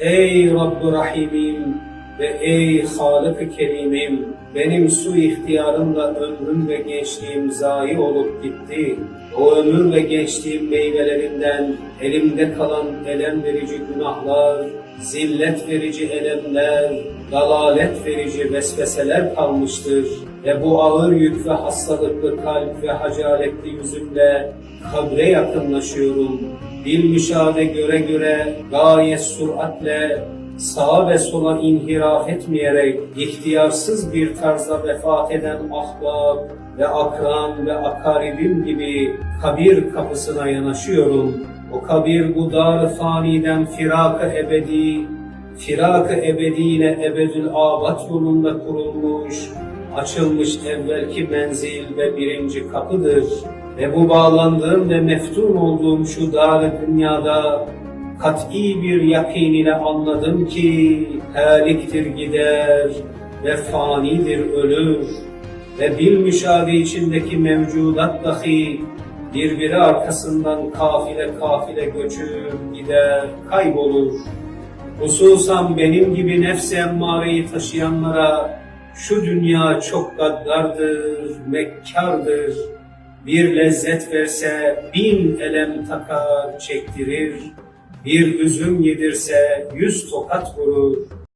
এই রব্দ রাহিমিন। Ve ey Halık-ı Kerimim, benim su ihtiyarımla ömrüm ve gençliğim zayi olup gitti. O ömür ve gençliğim meyvelerinden elimde kalan elem verici günahlar, zillet verici elemler, dalalet verici vesveseler kalmıştır. Ve bu ağır yük ve hastalıklı kalp ve hacaletli yüzümle kabre yakınlaşıyorum. Bil müşahede göre göre gayet süratle sağa ve sola inhiraf etmeyerek ihtiyarsız bir tarzda vefat eden ahbap ve akran ve akaribim gibi kabir kapısına yanaşıyorum. O kabir bu dar faniden firak-ı ebedi, firak-ı ebedi ile ebedül abat yolunda kurulmuş, açılmış evvelki menzil ve birinci kapıdır. Ve bu bağlandığım ve meftun olduğum şu dar dünyada kat'i bir yakin ile anladım ki haliktir gider ve fanidir ölür ve bil müşahede içindeki mevcudat dahi birbiri arkasından kafile kafile göçür gider kaybolur. Hususan benim gibi nefsi emmareyi taşıyanlara şu dünya çok gaddardır, mekkardır. Bir lezzet verse bin elem takar, çektirir. Bir üzüm yedirse yüz tokat vurur.